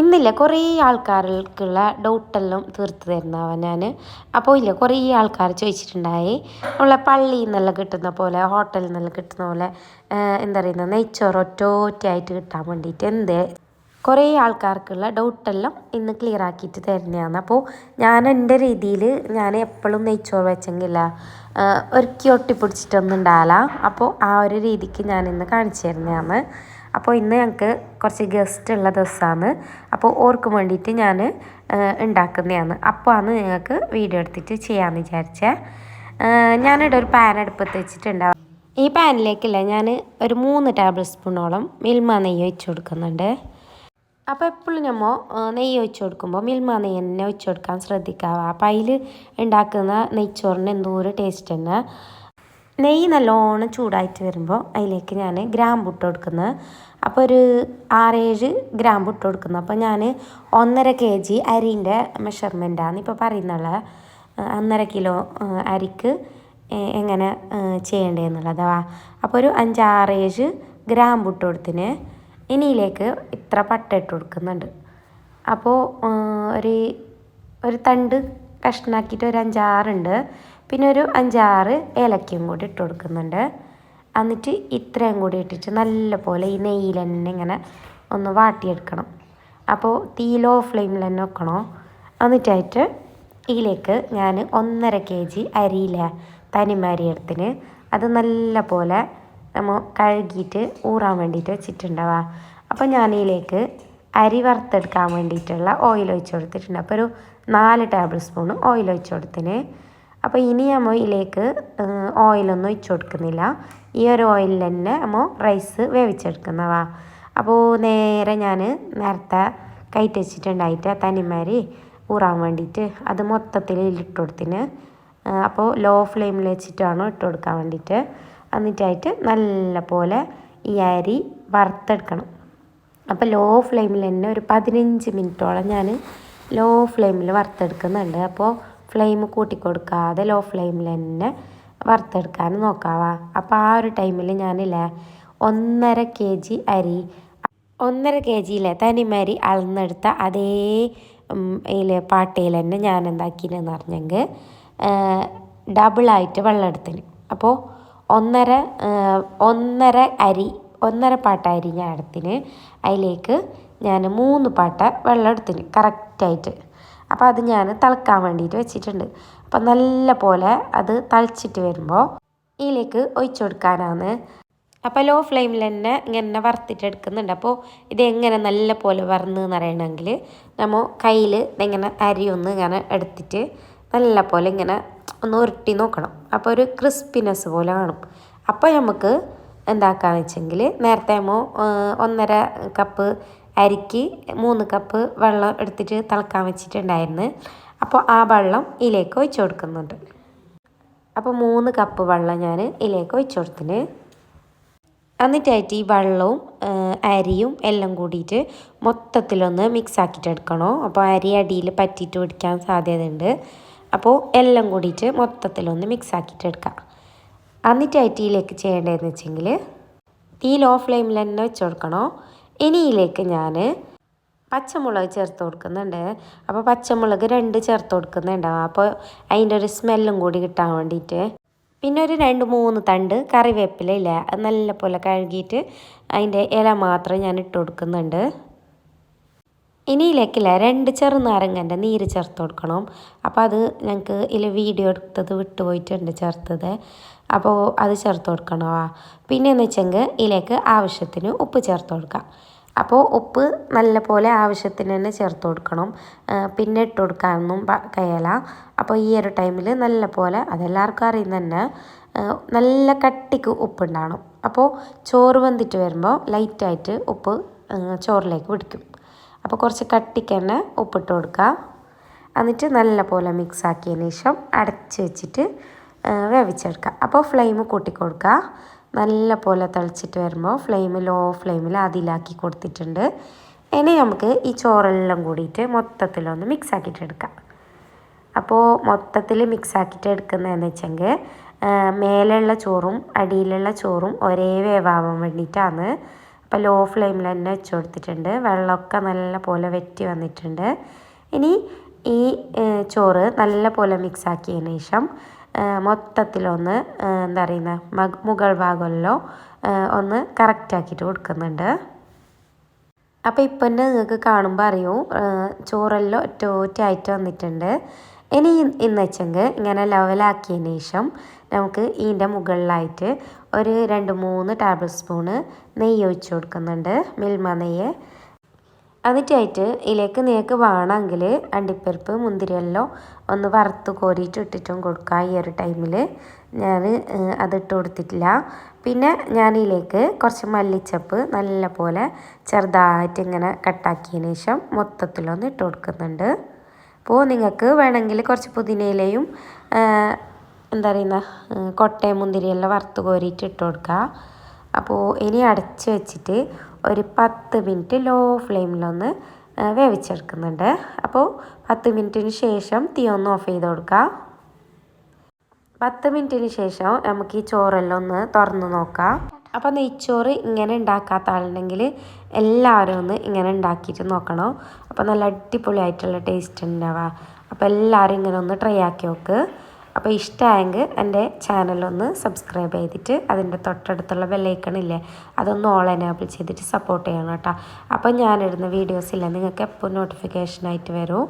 ഇന്നില്ല കുറേ ആൾക്കാർക്കുള്ള ഡൗട്ടെല്ലാം തീർത്ത് തരുന്നവ ഞാൻ അപ്പോൾ ഇല്ല കുറേ ആൾക്കാർ ചോദിച്ചിട്ടുണ്ടായി. നമ്മളെ പള്ളിയിൽ നിന്നെല്ലാം കിട്ടുന്ന പോലെ ഹോട്ടലിൽ നിന്നെല്ലാം കിട്ടുന്ന പോലെ എന്താ പറയുന്നത് നെയ്ച്ചോറ് ഒറ്റ ഒറ്റയായിട്ട് കിട്ടാൻ വേണ്ടിയിട്ട് എന്ത്? കുറേ ആൾക്കാർക്കുള്ള ഡൗട്ടെല്ലാം ഇന്ന് ക്ലിയർ ആക്കിയിട്ട് തരുന്നതാണ്. അപ്പോൾ ഞാൻ എന്റെ രീതിയിൽ ഞാൻ എപ്പോഴും നെയ്ച്ചോറ് വെച്ചെങ്കില്ല ഒരുക്കി ഒട്ടിപ്പിടിച്ചിട്ടൊന്നും ഉണ്ടാവില്ല അപ്പോൾ ആ ഒരു രീതിക്ക് ഞാൻ ഇന്ന് കാണിച്ചു തരുന്നതാണ്. അപ്പോൾ ഇന്ന് ഞങ്ങൾക്ക് കുറച്ച് ഗസ്റ്റ് ഉള്ള ദിവസമാണ്. അപ്പോൾ ഓർക്ക് വേണ്ടിയിട്ട് ഞാൻ ഉണ്ടാക്കുന്നതാണ്. അപ്പോൾ ആണ് നിങ്ങൾക്ക് വീഡിയോ എടുത്തിട്ട് ചെയ്യാമെന്ന് വിചാരിച്ചേ. ഞാനിവിടെ ഒരു പാൻ അടുപ്പത്ത് വെച്ചിട്ടുണ്ടാവും ഈ പാനിലേക്കില്ല ഞാൻ ഒരു മൂന്ന് ടേബിൾ സ്പൂണോളം മിൽമ നെയ്യ് ഒഴിച്ചു കൊടുക്കുന്നുണ്ട്. അപ്പോൾ എപ്പോഴും നമ്മൾ നെയ്യ് ഒഴിച്ച് കൊടുക്കുമ്പോൾ മിൽമ നെയ്യ് തന്നെ ഒഴിച്ച് കൊടുക്കാൻ ശ്രദ്ധിക്കുക അപ്പോൾ അതിൽ ഉണ്ടാക്കുന്ന നെയ്ച്ചോറിന് എന്തോ ഒരു ടേസ്റ്റ് തന്നെ. നെയ്യ് നല്ലോണം ചൂടായിട്ട് വരുമ്പോൾ അതിലേക്ക് ഞാൻ ഗ്രാമ്പു ഇട്ട് കൊടുക്കുന്നത്. അപ്പോൾ ഒരു ആറേഴ് ഗ്രാമ്പു ഇട്ട് കൊടുക്കുന്നു. അപ്പോൾ ഞാൻ ഒന്നര കെ ജി അരിന്റെ മെഷർമെന്റാണ് ഇപ്പോൾ പറയുന്നുള്ളത് ഒന്നര കിലോ അരിക്ക് എങ്ങനെ ചെയ്യേണ്ടതെന്നുള്ളതാ അപ്പോൾ ഒരു അഞ്ചാറേഴ് ഗ്രാമ്പു ഇട്ട് കൊടുത്തിന് ഇനിയിലേക്ക് ഇത്ര പട്ട ഇട്ട് കൊടുക്കുന്നുണ്ട്. അപ്പോൾ ഒരു ഒരു തണ്ട് കഷ്ണാക്കിയിട്ട് ഒരു അഞ്ചാറുണ്ട്. പിന്നെ ഒരു അഞ്ചാറ് ഏലക്കയും കൂടി ഇട്ട് കൊടുക്കുന്നുണ്ട്. എന്നിട്ട് ഇത്രയും കൂടി ഇട്ടിട്ട് നല്ല പോലെ ഈ നെയ്യിൽ തന്നെ ഇങ്ങനെ ഒന്ന് വാട്ടിയെടുക്കണം. അപ്പോൾ തീ ലോ ഫ്ലെയിമിൽ തന്നെ വെക്കണോ? എന്നിട്ടായിട്ട് ഇതിലേക്ക് ഞാൻ ഒന്നര കെ ജി അരിയില തനിമരിയെടുത്തിന് അത് നല്ല പോലെ നമ്മൾ കഴുകിയിട്ട് ഊറാൻ വേണ്ടിയിട്ട് വെച്ചിട്ടുണ്ടാവുക അപ്പോൾ ഞാനിതിലേക്ക് അരി വറുത്തെടുക്കാൻ വേണ്ടിയിട്ടുള്ള ഓയിൽ ഒഴിച്ച് കൊടുത്തിട്ടുണ്ട്. അപ്പോൾ ഒരു നാല് ടേബിൾ സ്പൂൺ ഓയിൽ ഒഴിച്ച് കൊടുത്തിന്. അപ്പോൾ ഇനി നമ്മൾ ഇതിലേക്ക് ഓയിലൊന്നും ഒഴിച്ചു കൊടുക്കുന്നില്ല ഈ ഒരു ഓയിലിൽ തന്നെ നമ്മൾ റൈസ് വേവിച്ചെടുക്കുന്നവാ അപ്പോൾ നേരെ ഞാൻ നേരത്തെ കയറ്റി വെച്ചിട്ടുണ്ടായിട്ട് തനിമാരി ഊറാൻ വേണ്ടിയിട്ട് അത് മൊത്തത്തിൽ ഇട്ട് കൊടുത്തിന് അപ്പോൾ ലോ ഫ്ലെയിമിൽ വെച്ചിട്ടാണ് ഇട്ട് കൊടുക്കാൻ വേണ്ടിയിട്ട്. എന്നിട്ടായിട്ട് നല്ല പോലെ ഈ അരി വറുത്തെടുക്കണം. അപ്പോൾ ലോ ഫ്ലെയിമിൽ തന്നെ ഒരു പതിനഞ്ച് മിനിറ്റോളം ഞാൻ ലോ ഫ്ലെയിമിൽ വറുത്തെടുക്കുന്നുണ്ട്. അപ്പോൾ ഫ്ലെയിം കൂട്ടി കൊടുക്കാതെ ലോ ഫ്ലെയിമിൽ തന്നെ വറുത്തെടുക്കാൻ നോക്കാവാ. അപ്പോൾ ആ ഒരു ടൈമിൽ ഞാനില്ലേ ഒന്നര കെ ജി അരി ഒന്നര കെ ജിയിലെ തനിമരി അളന്നെടുത്ത അതേ ഇതിൽ പാട്ടയിൽ തന്നെ ഞാൻ എന്താക്കിയെന്ന് പറഞ്ഞെങ്കിൽ ഡബിളായിട്ട് വെള്ളം എടുത്തിന് അപ്പോൾ ഒന്നര ഒന്നര അരി ഒന്നര പാട്ട അരി ഞാൻ എടുത്തിന് അതിലേക്ക് ഞാൻ മൂന്ന് പാട്ട വെള്ളം എടുത്തിന് കറക്റ്റായിട്ട് അപ്പോൾ അത് ഞാൻ തിളക്കാൻ വേണ്ടിയിട്ട് വെച്ചിട്ടുണ്ട്. അപ്പം നല്ല പോലെ അത് തളിച്ചിട്ട് വരുമ്പോൾ ഇതിലേക്ക് ഒഴിച്ചു കൊടുക്കാനാണ്. അപ്പോൾ ലോ ഫ്ലെയിമിൽ തന്നെ ഇങ്ങനെ വറുത്തിട്ട് എടുക്കുന്നുണ്ട്. അപ്പോൾ ഇതെങ്ങനെ നല്ല പോലെ വറന്ന് എന്ന് അറിയണമെങ്കിൽ നമ്മൾ കയ്യിൽ ഇതെങ്ങനെ അരി ഒന്ന് ഇങ്ങനെ എടുത്തിട്ട് നല്ല പോലെ ഇങ്ങനെ ഒന്ന് ഉരുട്ടി നോക്കണം. അപ്പോൾ ഒരു ക്രിസ്പിനെസ് പോലെ കാണും അപ്പോൾ നമുക്ക് എന്താക്കാന്ന് വെച്ചെങ്കിൽ നേരത്തെ നമ്മൾ ഒന്നര കപ്പ് അരിക്ക് മൂന്ന് കപ്പ് വെള്ളം എടുത്തിട്ട് തിളക്കാൻ വെച്ചിട്ടുണ്ടായിരുന്നു. അപ്പോൾ ആ വെള്ളം ഇതിലേക്ക് ഒഴിച്ചു കൊടുക്കുന്നുണ്ട്. അപ്പോൾ മൂന്ന് കപ്പ് വെള്ളം ഞാൻ ഇതിലേക്ക് ഒഴിച്ചു കൊടുത്തിന് എന്നിട്ടായിട്ട് ഈ വെള്ളവും അരിയും എല്ലാം കൂടിയിട്ട് മൊത്തത്തിലൊന്ന് മിക്സ് ആക്കിയിട്ട് എടുക്കണോ? അപ്പോൾ അരി അടിയിൽ പറ്റിയിട്ട് പിടിക്കാൻ സാധ്യതയുണ്ട്. അപ്പോൾ എല്ലാം കൂടിയിട്ട് മൊത്തത്തിലൊന്ന് മിക്സ് ആക്കിയിട്ട് എടുക്കാം. എന്നിട്ടായിട്ട് ഇതിലേക്ക് ചെയ്യേണ്ടതെന്ന് വെച്ചെങ്കിൽ തീ ലോ ഫ്ലെയിമിൽ തന്നെ വെച്ച് കൊടുക്കണോ? ഇനി ഇതിലേക്ക് ഞാൻ പച്ചമുളക് ചേർത്ത് കൊടുക്കുന്നുണ്ട്. അപ്പോൾ പച്ചമുളക് രണ്ട് ചേർത്ത് കൊടുക്കുന്നുണ്ടാവും അപ്പോൾ അതിന്റെ ഒരു സ്മെല്ലും കൂടി കിട്ടാൻ വേണ്ടിയിട്ട്. പിന്നെ ഒരു രണ്ട് മൂന്ന് തണ്ട് കറിവേപ്പില ഇല്ല നല്ല പോലെ കഴുകിയിട്ട് അതിന്റെ ഇല മാത്രം ഞാൻ ഇട്ട് കൊടുക്കുന്നുണ്ട്. ഇനിയിലേക്കില്ല രണ്ട് ചെറുനാരങ്ങന്റെ നീര് ചേർത്ത് കൊടുക്കണം. അപ്പോൾ അത് ഞങ്ങൾക്ക് ഇതിൽ വീഡിയോ എടുത്തത് വിട്ടുപോയിട്ടുണ്ട് ചേർത്തത്. അപ്പോൾ അത് ചേർത്ത് കൊടുക്കണോ. പിന്നെയെന്ന് വെച്ചെങ്കിൽ ഇതിലേക്ക് ആവശ്യത്തിന് ഉപ്പ് ചേർത്ത് കൊടുക്കാം. അപ്പോൾ ഉപ്പ് നല്ല പോലെ ആവശ്യത്തിന് തന്നെ ചേർത്ത് കൊടുക്കണം. പിന്നെ ഇട്ട് കൊടുക്കാനൊന്നും കഴിയല. അപ്പോൾ ഈ ഒരു ടൈമിൽ നല്ല പോലെ അതെല്ലാവർക്കും അറിയുന്ന തന്നെ നല്ല കട്ടിക്ക് ഉപ്പുണ്ടാകണം അപ്പോൾ ചോറ് വന്നിട്ട് വരുമ്പോൾ ലൈറ്റായിട്ട് ഉപ്പ് ചോറിലേക്ക് പിടിക്കും. അപ്പോൾ കുറച്ച് കട്ടിക്ക് തന്നെ ഉപ്പിട്ട് കൊടുക്കുക. എന്നിട്ട് നല്ല പോലെ മിക്സ് ആക്കിയതിന് ശേഷം അടച്ച് വെച്ചിട്ട് വേവിച്ചെടുക്കുക. അപ്പോൾ ഫ്ലെയിം കൂട്ടി കൊടുക്കുക നല്ല പോലെ തിളച്ചിട്ട് വരുമ്പോൾ ഫ്ലെയിം ലോ ഫ്ലെയിമിൽ അതിലാക്കി കൊടുത്തിട്ടുണ്ട്. ഇനി നമുക്ക് ഈ ചോറെല്ലാം കൂടിയിട്ട് മൊത്തത്തിലൊന്ന് മിക്സ് ആക്കിയിട്ട് എടുക്കാം. അപ്പോൾ മൊത്തത്തിൽ മിക്സ് ആക്കിയിട്ട് എടുക്കുന്നതെന്ന് വെച്ചെങ്കിൽ മേലെയുള്ള ചോറും അടിയിലുള്ള ചോറും ഒരേ വേവാവാൻ വേണ്ടിയിട്ടാണ്. അപ്പോൾ ലോ ഫ്ലെയിമിൽ തന്നെ വെച്ച് കൊടുത്തിട്ടുണ്ട്. വെള്ളമൊക്കെ നല്ല പോലെ വെറ്റി വന്നിട്ടുണ്ട്. ഇനി ഈ ചോറ് നല്ല പോലെ മിക്സ് ആക്കിയതിന് ശേഷം മൊത്തത്തിലൊന്ന് എന്താ പറയുന്ന മുകൾ ഭാഗമല്ലോ ഒന്ന് കറക്റ്റാക്കിയിട്ട് കൊടുക്കുന്നുണ്ട്. അപ്പോൾ ഇപ്പം തന്നെ നിങ്ങൾക്ക് കാണുമ്പോൾ അറിയൂ ചോറെല്ലാം ഒറ്റ വന്നിട്ടുണ്ട്. ഇനി ഇന്ന് വെച്ചെങ്കിൽ ഇങ്ങനെ ലെവലാക്കിയതിന് ശേഷം നമുക്ക് ഇതിന്റെ മുകളിലായിട്ട് ഒരു രണ്ട് മൂന്ന് ടേബിൾ സ്പൂണ് നെയ്യ് ഒഴിച്ച് കൊടുക്കുന്നുണ്ട്. മിൽമ നെയ്യ്. എന്നിട്ടായിട്ട് ഇതിലേക്ക് നിങ്ങൾക്ക് വേണമെങ്കിൽ അണ്ടിപ്പരിപ്പ് മുന്തിരിയെല്ലാം ഒന്ന് വറുത്ത് കോരിയിട്ട് ഇട്ടിട്ടും കൊടുക്കുക ഈ ഒരു ടൈമിൽ ഞാൻ അതിട്ട് കൊടുത്തിട്ടില്ല. പിന്നെ ഞാൻ ഇതിലേക്ക് കുറച്ച് മല്ലിച്ചപ്പ് നല്ല പോലെ ചെറുതായിട്ട് ഇങ്ങനെ കട്ടാക്കിയതിന് ശേഷം മൊത്തത്തിലൊന്ന് ഇട്ട് കൊടുക്കുന്നുണ്ട്. അപ്പോൾ നിങ്ങൾക്ക് വേണമെങ്കിൽ കുറച്ച് പുതിനയിലയും എന്താ പറയുന്ന കൊട്ടയും മുന്തിരിയെല്ലാം വറുത്ത് കോരിയിട്ട് ഇട്ട് കൊടുക്കുക അപ്പോൾ ഇനി അടച്ച് വെച്ചിട്ട് ഒരു പത്ത് മിനിറ്റ് ലോ ഫ്ലെയിമിലൊന്ന് വേവിച്ചെടുക്കുന്നുണ്ട്. അപ്പോൾ പത്ത് മിനിറ്റിന് ശേഷം തീ ഒന്ന് ഓഫ് ചെയ്ത് കൊടുക്കുക പത്ത് മിനിറ്റിന് ശേഷം നമുക്ക് ഈ ചോറെല്ലാം ഒന്ന് തുറന്ന് നോക്കാം. അപ്പോൾ നെയ്ച്ചോറ് ഇങ്ങനെ ഉണ്ടാക്കാത്ത ആളുണ്ടെങ്കിൽ എല്ലാവരും ഒന്ന് ഇങ്ങനെ ഉണ്ടാക്കിയിട്ട് നോക്കണം. അപ്പോൾ നല്ല അടിപൊളിയായിട്ടുള്ള ടേസ്റ്റ് ഉണ്ടാവുക. അപ്പോൾ എല്ലാവരും ഇങ്ങനെ ഒന്ന് ട്രൈ ആക്കി നോക്ക്. അപ്പോൾ ഇഷ്ടമായെങ്കിൽ എന്റെ ചാനലൊന്ന് സബ്സ്ക്രൈബ് ചെയ്തിട്ട് അതിന്റെ തൊട്ടടുത്തുള്ള ബെല്ലൈക്കണില്ലേ അതൊന്ന് ഓൾ എനേബിൾ ചെയ്തിട്ട് സപ്പോർട്ട് ചെയ്യണം കേട്ടോ. അപ്പോൾ ഞാനിടുന്ന വീഡിയോസില്ല നിങ്ങൾക്ക് എപ്പോൾ നോട്ടിഫിക്കേഷനായിട്ട് വരും?